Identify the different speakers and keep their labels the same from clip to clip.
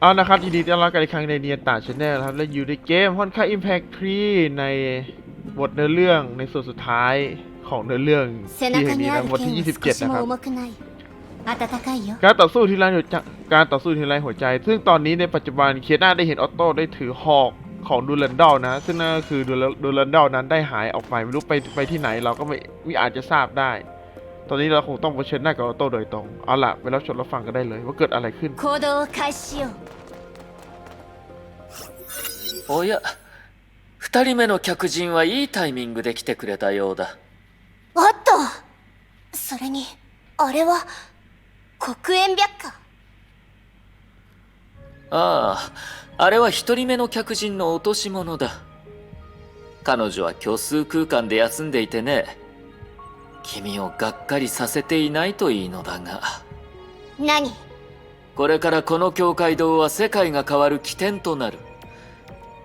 Speaker 1: เอานะครับยินดีต้อนรับกันอีกครั้งในเนียตาชแนลครับ และอยู่ในเกมฮอนค่าอิมแพคทรีในบทเนื้อเรื่องในส่วนสุดท้ายของเนื้อเรื่องที่เห็น
Speaker 2: นี้
Speaker 1: นะบทที่ 27 นะครับ การต่อสู้ที่ไรหัวใจการต่อสู้ทีไรหัวใจ ซึ่งตอนนี้ในปัจจุบันเคียนาได้เห็นออโต้ได้ถือหอกของดูลนดอลนะ ซึ่งนั่นก็คือดูลันดอลนั้นได้หายออกไปไม่รู้ไปไปที่ไหนเราก็ไม่ไม่อาจจะทราบได้ ตอนนี้เราคงต้องเผชิญหน้ากับออโต้โดยตรง เอาล่ะไปรับชมรับฟังกันได้เลย ว่าเกิดอะไรขึ้น
Speaker 2: 行動を開始しよう
Speaker 3: おや二人目の客人はいいタイミングで来てくれたようだ
Speaker 2: おっとそれにあれは黒煙白花
Speaker 3: あああれは一人目の客人の落とし物だ彼女は虚数空間で休んでいてね 君をがっかりさせていないといいのだが。
Speaker 2: 何？
Speaker 3: これからこの教会堂は世界が変わる起点となる。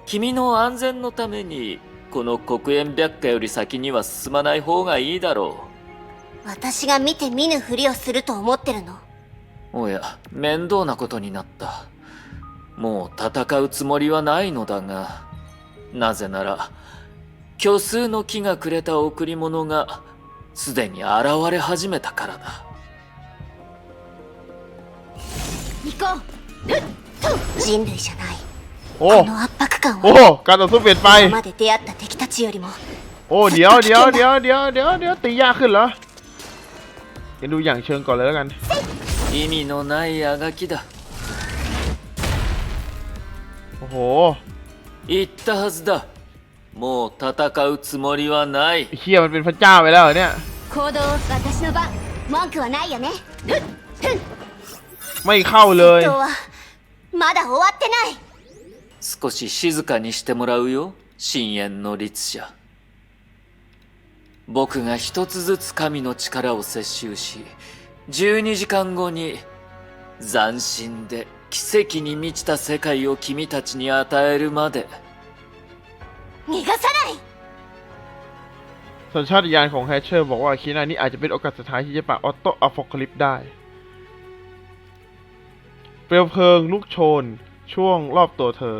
Speaker 3: 君の安全のためにこの黒煙白花より先には進まない方がいいだろ
Speaker 2: 私が見て見ぬふりをすると思ってるの？
Speaker 3: うおや面倒なことになった。もう戦うつもりはないのだが。なぜなら虚数の木がくれた贈り物がすでに現れ始めたからだ
Speaker 2: 行こう人類じゃない
Speaker 1: โอ้
Speaker 2: この圧迫感
Speaker 1: โอ้
Speaker 2: は
Speaker 1: การต่อสู้เปลี่ยนไป
Speaker 2: 今まで出会った敵たちよりも
Speaker 1: โอ้เดี๋ยวเดี๋ยวเดี๋ยวเดี๋ยวเดี๋ยวเดี๋ยวตียากขึ้นเหรอเดี๋ยวดูอย่างเชิงก่อนเลยแล้วกัน
Speaker 3: 意味のないあがきだ
Speaker 1: โอ้โห
Speaker 3: 言ったはずだ もう戦うつもりはない
Speaker 1: ไอ้เฮียมันเป็นพระเจ้าไปแล้วเหรอเนี่ย
Speaker 2: 行動私の番文句はないよね
Speaker 1: ไม่เข้าเลย
Speaker 2: 戦闘はまだ終わってない
Speaker 3: 少し静かにしてもらうよ深淵の律者僕が一つずつ神の力を摂取し12時間後に斬新で奇跡に満ちた世界を君たちに与えるまで
Speaker 2: 逃がさない
Speaker 1: สัญชาตญาณของแฮชเชอร์บอกว่าคีนานี่อาจจะเป็นโอกาสสุดท้ายที่จะปราบออโต้อะโฟคาลิปได้ เปลวเพลิงลุกโชน ช่วงรอบตัวเธอ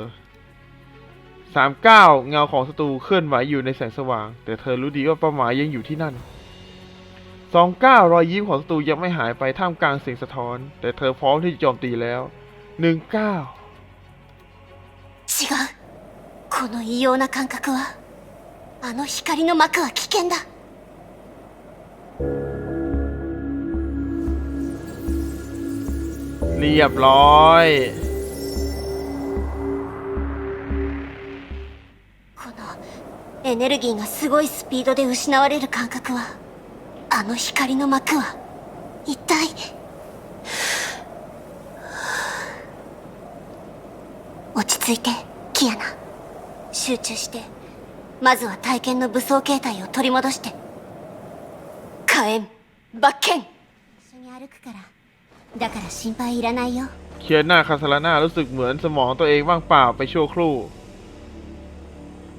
Speaker 1: 39 เงาของศัตรูเคลื่อนไหวอยู่ในแสงสว่าง แต่เธอรู้ดีว่าเป้าหมายยังอยู่ที่นั่น 29 รอยยิ้มของศัตรูยังไม่หายไปท่ามกลางเสียงสะท้อน แต่เธอพร้อมที่จะโจมตีแล้ว 19
Speaker 2: 違う この異様な感覚はあの光の膜は危険だ
Speaker 1: เรียบร้อย
Speaker 2: このエネルギーがすごいスピードで失われる感覚はあの光の膜は一体落ち着いてキアナ 集中してまずは体験の武装形態を取り戻して火炎罰剣一緒に歩くからだから心配いらないよ
Speaker 1: เคียนาคาซาลาน่ารู้สึกเหมือนสมองตัวเองว่างเปล่าไปชั่วครู่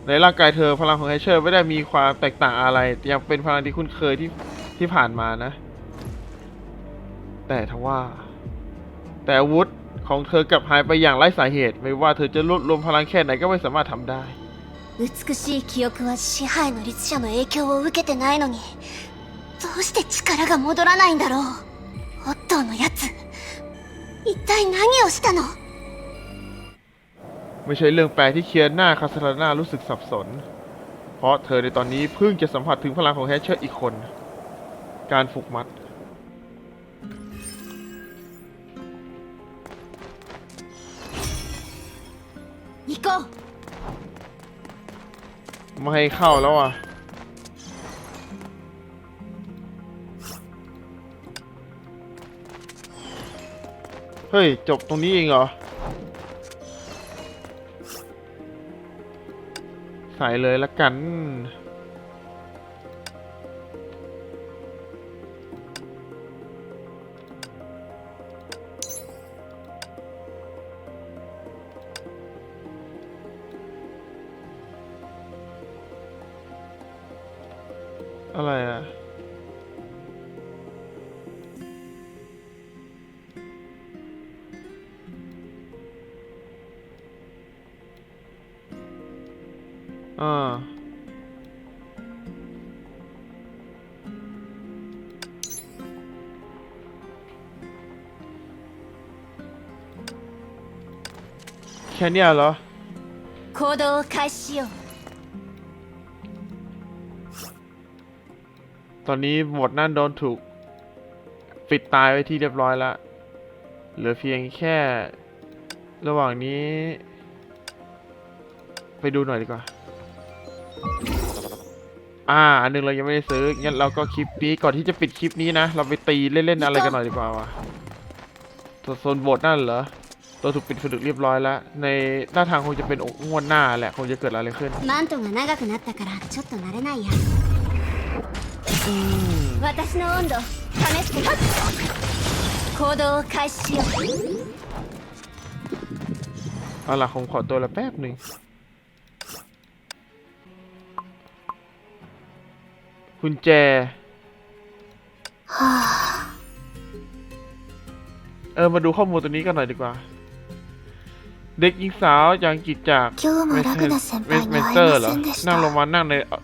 Speaker 1: ในร่างกายเธอพลังของแฮชเชอร์ไม่ได้มีความแตกต่างอะไรแต่ยังเป็นพลังที่คุ้นเคยที่ที่ผ่านมานะ แต่ทว่า แต่อาวุธ ของเธอกลับหายไปอย่างไร้สาเหตุ ไม่ว่าเธอจะรวบรวมพลังแค่ไหนก็ไม่สามารถทำได้
Speaker 2: 美しい記憶は支配の律者の影響を受けてないのにどうして力が戻らないんだろうオットーのやつ一体何をしたの
Speaker 1: ไม่ใช่เรื่องแปลกที่เคียนาคาซาลาน่ารู้สึกสับสน เพราะเธอในตอนนี้เพิ่งจะสัมผัสถึงพลังของแฮชเชอร์อีกคน การฝึกมัด
Speaker 2: 行こう
Speaker 1: ไม่ให้เข้าแล้วอ่ะ เฮ้ย จบตรงนี้เองเหรอ ใส่เลยละกัน อะไรอะ อ่าแค่เนี้ยเหรอ
Speaker 4: 行動開始よ
Speaker 1: ตอนนี้หมดนั่นโดนถูก ปิดตายไว้ที่เรียบร้อยแล้ว เหลือเพียงแค่ ระหว่างนี้ ไปดูหน่อยดีกว่า อ่า อันหนึงเรายังไม่ได้ซื้อ งั้นเราก็คลิปนี้ก่อนที่จะปิดคลิปนี้นะ เราไปตีเล่นๆอะไรกันหน่อยดีกว่าวะตัวโซนโบสนั่นเหรอ ตัวถูกปิดผลึกเรียบร้อยแล้ว ในหน้าทางคงจะเป็นอกงวดหน้าแหละ คงจะเกิดอะไรขึ้น
Speaker 4: 私の温度試して行動を開始しよう
Speaker 1: เอาล่ะผมขอตัวละแป๊บหนึ่ง กุญแจ เออ มาดูข้อมูลตัวนี้กันหน่อยดีกว่า เด็กหญิงสาวอย่างกิจจาก
Speaker 4: 今日もラグナ先
Speaker 1: เม
Speaker 4: 輩
Speaker 1: ส
Speaker 4: に
Speaker 1: เม
Speaker 4: 会
Speaker 1: ส
Speaker 4: え
Speaker 1: เตอร์
Speaker 4: ま
Speaker 1: เหรอ
Speaker 4: せんでし
Speaker 1: นั่ง
Speaker 4: た
Speaker 1: ลงมานั่งในเอ่อ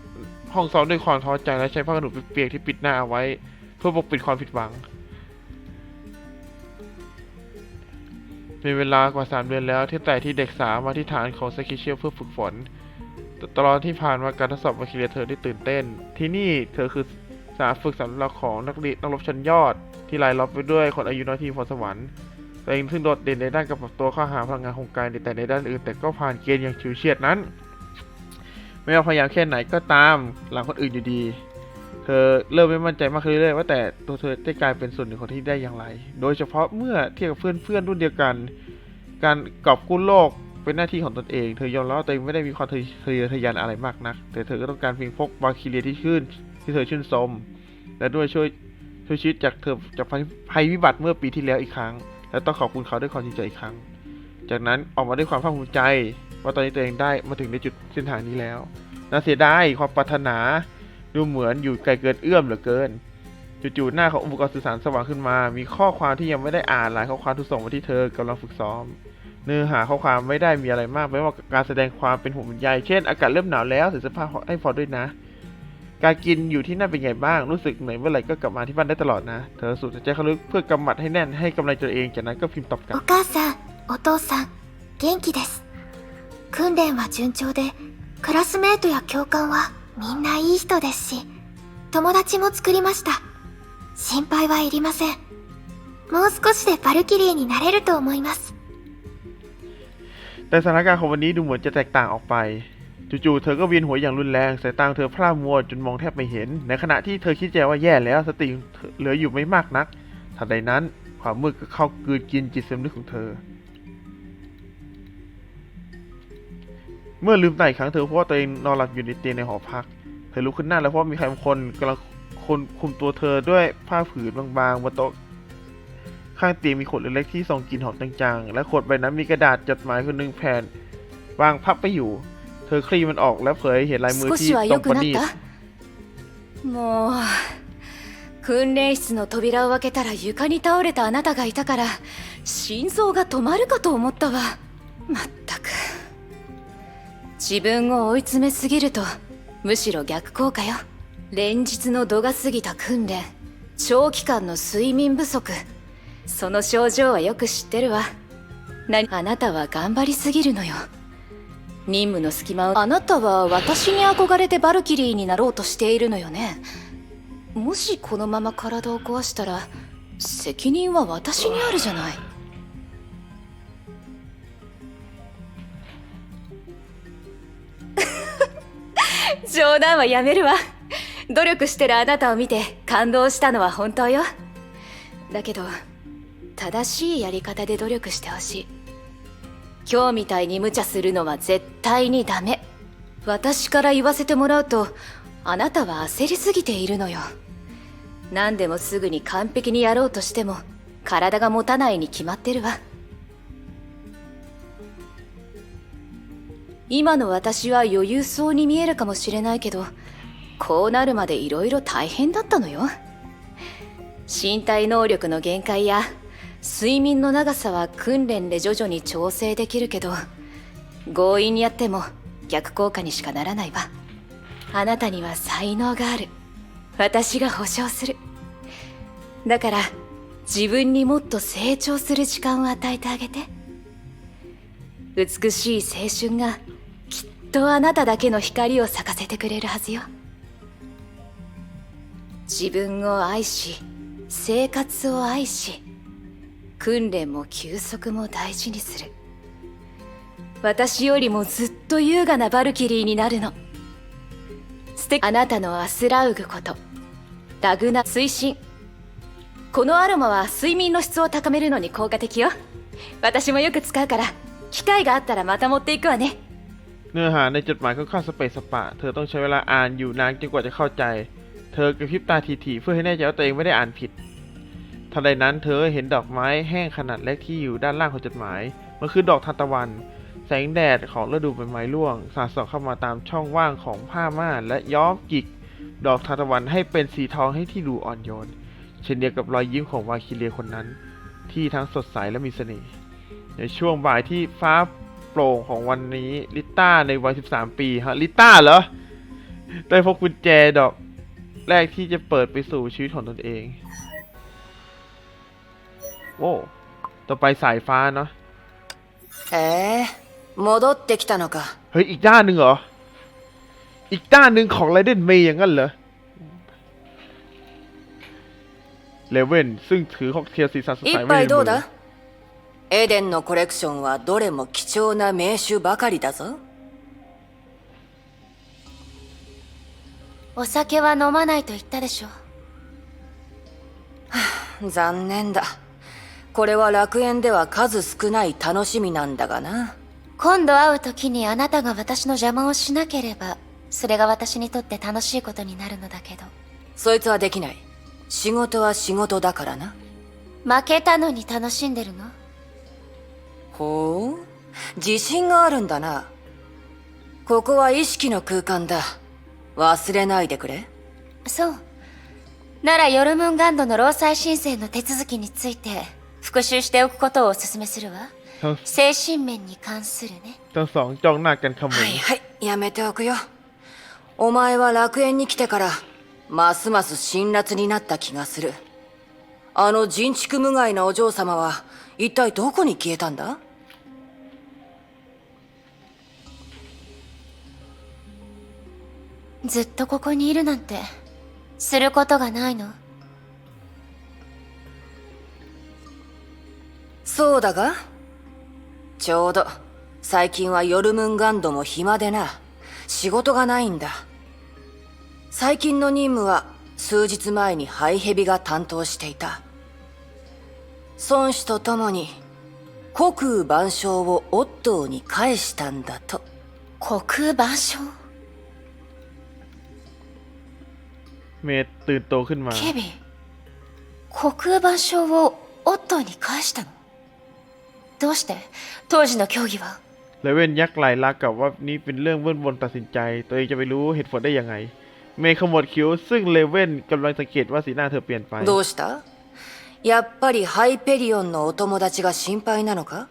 Speaker 1: ห้องซ้อมด้วยความท้อใจและใช้ผ้าขนหนูเปียกๆที่ปิดหน้าเอาไว้ เพื่อปกปิดความผิดหวัง เป็นเวลากว่าสามเดือนแล้วที่แต่ที่เด็กสาวมาที่ฐานของสกิเชียลเพื่อฝึกฝนตตลอดที่ผ่านมาการทดสอบวาคิเลียเธอได้ตื่นเต้น ที่นี่เธอคือสาฝึกสำหรับของนักเรียนนักรบชั้นยอด ที่รายล้อมไปด้วยคนอายุน้อยที่พรสวรรค์ตัวเองซึ่งโดดเด่นในด้านการปรับตัวข้าหาพลังงานของกายแต่ในด้านอื่น แต่ก็ผ่านเกณฑ์อย่างฉิวเฉียดนั้น ไม่ว่าพยายามแค่ไหนก็ตามหลังคนอื่นอยู่ดี เธอเริ่มไม่มั่นใจมากขึ้นเรื่อยๆว่าแต่ตัวเธอได้กลายเป็นส่วนหนึ่งของที่ได้อย่างไร โดยเฉพาะเมื่อเทียบกับเพื่อนๆรุ่นเดียวกัน การกอบกู้โลกเป็นหน้าที่ของตนเอง เธอยอมรับว่าตัวเองไม่ได้มีความทะเยอทะยานอะไรมากนัก แต่เธอก็ต้องการเพียงพกวาคิเลียที่ชื่น ที่เธอชื่นชม และด้วยช่วยช่วยชีวิตจากเธอจากภัยวิบัติเมื่อปีที่แล้วอีกครั้ง และต้องขอบคุณเขาด้วยความจริงใจอีกครั้ง จากนั้นออกมาด้วยความภาคภูมิใจ ว่าตอนนี้ตัวเองได้มาถึงในจุดเส้นทางนี้แล้ว น่าเสียดายความปรารถนา ดูเหมือนอยู่ไกลเกินเอื้อมเหลือเกิน จู่ๆหน้าของอุปกรณ์สื่อสารสว่างขึ้นมา มีข้อความที่ยังไม่ได้อ่านหลายข้อความถูกส่งมาที่เธอกำลังฝึกซ้อม เนื้อหาข้อความไม่ได้มีอะไรมากไม่ว่าการแสดงความเป็นห่วงเป็นใยเช่น อากาศเริ่มหนาวแล้วใส่เสื้อผ้าให้พอด้วยนะ การกินอยู่ที่นั่นเป็นไงบ้าง รู้สึกเหนื่อยเมื่อไหร่ก็กลับมาที่บ้านได้ตลอดนะ เธอสูดหายใจเข้าลึกเพื่อกำหมัดให้แน่นให้กำลังใจตัวเอง จากนั้นก็พิมพ์ตอบกลับ
Speaker 5: お母さん、お父さん、元気です。 訓練は順調で、クラスメートや教官はみんないい人ですし、友達も作りました。心配はいりません。もう少しでバルキリーになれると思います。
Speaker 1: แต่สถานการณ์ของวันนี้ดูเหมือนจะแตกต่างออกไป จู่ๆ เธอก็เวียนหัวอย่างรุนแรง สายตาของเธอพร่ามัวจนมองแทบไม่เห็น ในขณะที่เธอคิดใจว่าแย่แล้วสติของเธอเหลืออยู่ไม่มากนัก ทันใดนั้น ความมืดก็เข้ากลืนกินจิตสำนึกของเธอ เมื่อลืมตาอีกครั้งเธอพบว่าตัวเองนอนหลับอยู่ในเตียงในหอพัก เธอลุกขึ้นหน้าแล้วเพราะว่ามีใครบางคนกำลังคนคุมตัวเธอด้วยผ้าผืนบางๆบนโต๊ะ ข้างเตียงมีขวดเล็กๆที่ส่งกลิ่นหอมจางๆ และขวดใบนั้นมีกระดาษจดหมายคนหนึ่งแผ่นวางพับไปอยู่ เธอคลี่มันออกและเผยให้เห็นลายมือ
Speaker 4: 少
Speaker 1: ที่
Speaker 4: しは
Speaker 1: ตร
Speaker 4: 良
Speaker 1: ง
Speaker 4: く
Speaker 1: ประ
Speaker 4: なっ
Speaker 1: ณีต
Speaker 4: たもう訓練室の扉を開けたら床に倒れたあなたがいたから心臓が止まるかと思ったわまったく 自分を追い詰めすぎるとむしろ逆効果よ。連日の度が過ぎた訓練。長期間の睡眠不足。その症状はよく知ってるわ。なあなたは頑張りすぎるのよ。任務の隙間を。あなたは私に憧れてバルキリーになろうとしているのよね。もしこのまま体を壊したら責任は私にあるじゃない。冗談はやめるわ。努力してるあなたを見て感動したのは本当よ。だけど正しいやり方で努力してほしい。今日みたいに無茶するのは絶対にダメ。私から言わせてもらうとあなたは焦りすぎているのよ。何でもすぐに完璧にやろうとしても体が持たないに決まってるわ。今の私は余裕そうに見えるかもしれないけどこうなるまで色々大変だったのよ。身体能力の限界や睡眠の長さは訓練で徐々に調整できるけど強引にやっても逆効果にしかならないわ。あなたには才能がある。私が保証する。だから自分にもっと成長する時間を与えてあげて。美しい青春がとあなただけの光を咲かせてくれるはずよ。自分を愛し生活を愛し訓練も休息も大事にする。私よりもずっと優雅なバルキリーになるの。素敵。あなたのアスラウグこと。ラグナ推進。このアロマは睡眠の質を高めるのに効果的よ。私もよく使うから機会があったらまた持っていくわね
Speaker 1: เนื้อหาในจดหมายค่อนข้างสเปซสปะ เธอต้องใช้เวลาอ่านอยู่นานจนกว่าจะเข้าใจ เธอกระพริบตาทีๆเพื่อให้แน่ใจว่าตัวเองไม่ได้อ่านผิดทันใดนั้นเธอเห็นดอกไม้แห้งขนาดเล็กที่อยู่ด้านล่างของจดหมาย มันคือดอกทานตะวัน แสงแดดของฤดูใบไม้ร่วง สาดส่องเข้ามาตามช่องว่างของผ้าม่านและย้อมกิก ดอกทานตะวันให้เป็นสีทองให้ที่ดูอ่อนโยน เช่นเดียวกับรอยยิ้มของวาคิเลียคนนั้น ที่ทั้งสดใสและมีเสน่ห์ ในช่วงบ่ายที่ฟ้า โปร่งของวันนี้ ลิต้าในวัย 13 ปีฮะ ลิต้าเหรอ ได้พบกุญแจดอกแรกที่จะเปิดไปสู่ชีวิตของตนเอง โอ้ ต่อไปสายฟ้าเนาะ
Speaker 6: へえ戻ってきたのか
Speaker 1: เฮ้ย อีกด้านหนึ่งเหรอ อีกด้านหนึ่งของไรเดนเมย์อย่างนั้นเหรอ เลเว่นซึ่งถือค็อกเทลสีสันสด
Speaker 6: 一
Speaker 1: ใสไว้ใน
Speaker 6: 杯ど
Speaker 1: มื
Speaker 6: う
Speaker 1: อ
Speaker 6: だ エデンのコレクションはどれも貴重な名酒ばかりだぞ。
Speaker 7: お酒は飲まないと言ったでしょ
Speaker 6: 残念だ。これは楽園では数少ない楽しみなんだがな。
Speaker 7: 今度会う時にあなたが私の邪魔をしなければそれが私にとって楽しいことになるのだけど。
Speaker 6: そいつはできない。仕事は仕事だからな。
Speaker 7: 負けたのに楽しんでるの？
Speaker 6: ほう自信があるんだなここは意識の空間だ忘れないでくれ
Speaker 7: そうならヨルムンガンドの労災申請の手続きについて復習しておくことをお勧めするわ
Speaker 1: ทั้ง
Speaker 7: 精神面に関するね
Speaker 1: ทั้งสองจ้องหน้ากันขมุ
Speaker 6: はいはいやめておくよお前は楽園に来てからますます辛辣になった気がするあの人畜無害なお嬢様は 一体どこに消えたんだ？
Speaker 7: ずっとここにいるなんてすることがないの。
Speaker 6: そうだがちょうど最近はヨルムンガンドも暇でな仕事がないんだ。最近の任務は数日前にハイヘビが担当していた孫子と共に虚空万象をオットーに返したんだと
Speaker 7: 虚空万象
Speaker 1: เมย์ตื่นโตขึ้นมา
Speaker 7: ケビン虚空万象をオットーに返したのどうして当時の競技は
Speaker 1: เลเว่นยักไหลลักกับว่านี่เป็นเรื่องเวื่อนวนตัดสินใจ ตัวเองจะไปรู้เหตุผลได้ยังไง เมย์ขมวดคิ้ว ซึ่งเลเว่นกำลังสังเกตว่าสีหน้าเธอเปลี่ยนไป
Speaker 6: どうした やっぱりハイペリオンのお友達が心配なのか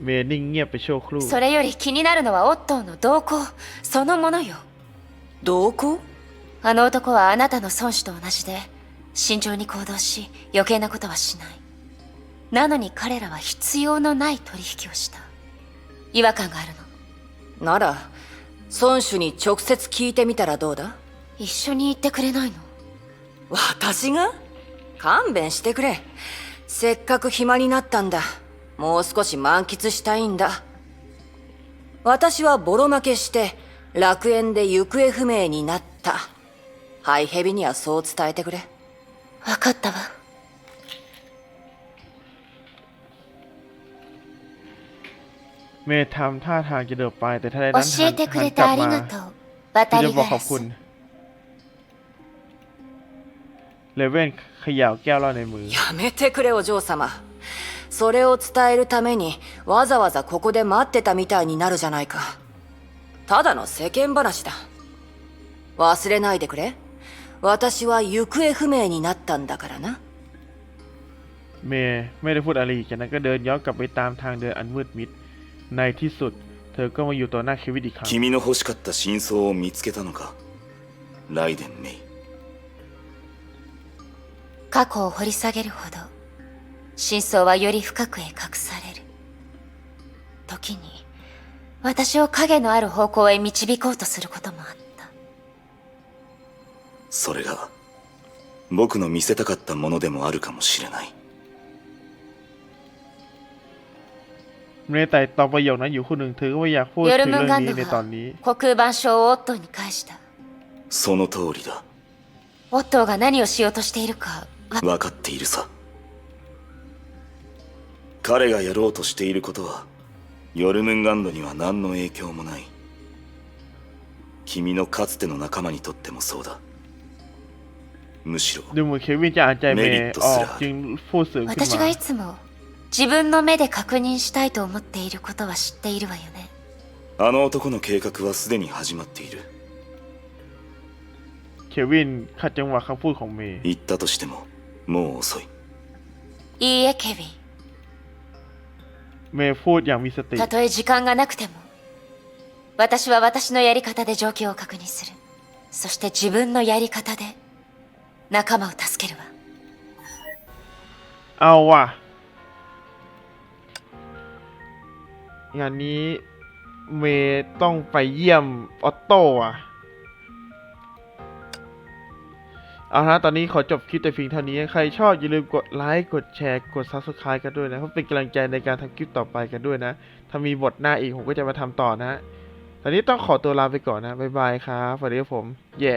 Speaker 1: เมย์นิ่งเงียบไปชั่วครู่
Speaker 7: それより気になるのはオットーの動向そのものよ
Speaker 6: 同行
Speaker 7: あの男はあなたの孫子と同じで慎重に行動し余計なことはしないなのに彼らは必要のない取引をした違和感があるの
Speaker 6: なら孫子に直接聞いてみたらどうだ
Speaker 7: 一緒に行ってくれないの
Speaker 6: 私が勘弁してくれせっかく暇になったんだもう少し満喫したいんだ私はボロ負けして楽園で行方不明になったハイヘビにはそう伝えてくれ
Speaker 7: 分かったわ
Speaker 1: เมย์ทำท่าทางจะเดินไป แต่ถ้าได้นั้น
Speaker 7: 教えてく
Speaker 1: หัน
Speaker 7: れ
Speaker 1: กลั
Speaker 7: て
Speaker 1: บ
Speaker 7: あり
Speaker 1: มา
Speaker 7: がとう渡
Speaker 1: ที่จะ
Speaker 7: り
Speaker 1: บอก
Speaker 7: ガ
Speaker 1: ขอ
Speaker 7: ラ
Speaker 1: บ
Speaker 7: ス
Speaker 1: คุณ เลเว่นเขย่าแก้วเหล้าในมือ
Speaker 6: やめてくれお嬢様それを伝えるためにわざわざここで待ってたみたいになるじゃないかただの世間話だ忘れないでくれ私は行方不明になったんだからな
Speaker 1: เมย์ไม่ได้พูดอะไรอีกจากนั้นก็เดินย้อนกลับไปตามทางเดินอันมืดมิด ในที่สุด เธอก็มาอยู่ต่อหน้าเควินอีกครั้ง
Speaker 8: 君の欲しかった真相を見つけたのかライデン・メイ
Speaker 7: 過去を掘り下げるほど真相はより深くへ隠される時に私を影のある方向へ導こうとすることもあった
Speaker 8: それが僕の見せたかったものでもあるかもしれない
Speaker 1: ในแต่ตอนประโยคนั้นอยู่คู่หนึ่งเธอก็ไม่อยากพูด
Speaker 7: ヨ
Speaker 1: ถึ
Speaker 7: ル
Speaker 1: ง
Speaker 7: ム
Speaker 1: เรื่
Speaker 7: ン
Speaker 1: อง
Speaker 7: ガン
Speaker 1: นี้
Speaker 7: ド
Speaker 1: ในตอน
Speaker 7: は
Speaker 1: นี้
Speaker 7: 黒板書をオットーに返した
Speaker 8: その通りだ
Speaker 7: オットーが何をしようとしているかわ
Speaker 8: 分かっているさ。彼がやろうとしていることはヨルムンガンドには何の影響もない。君のかつての仲間にとってもそうだ。むしろメリットすら
Speaker 7: 私がいつも自分の目で確認したいと思っていることは知っているわよね。
Speaker 8: あの男の計画はすでに始まっている、言ったとしてももう遅い
Speaker 7: いいえケビン
Speaker 1: เมย์พูดอย่างมีสติ
Speaker 7: たとえ時間がなくても私は私のやり方で状況を確認するそして自分のやり方で仲間を助けるわ
Speaker 1: เอาว่ะงานนี้เมย์ต้องไปเยี่ยมออตโต้อะ เอาละตอนนี้ขอจบคลิปแต่เพียงเท่านี้ ใครชอบอย่าลืมกดไลค์ กดแชร์ กด Subscribe กันด้วยนะ เพื่อเป็นกำลังใจในการทำคลิปต่อไปกันด้วยนะ ถ้ามีบทหน้าอีกผมก็จะมาทำต่อนะ ตอนนี้ต้องขอตัวลาไปก่อนนะ บ๊ายบายครับสวัสดีครับผม แย่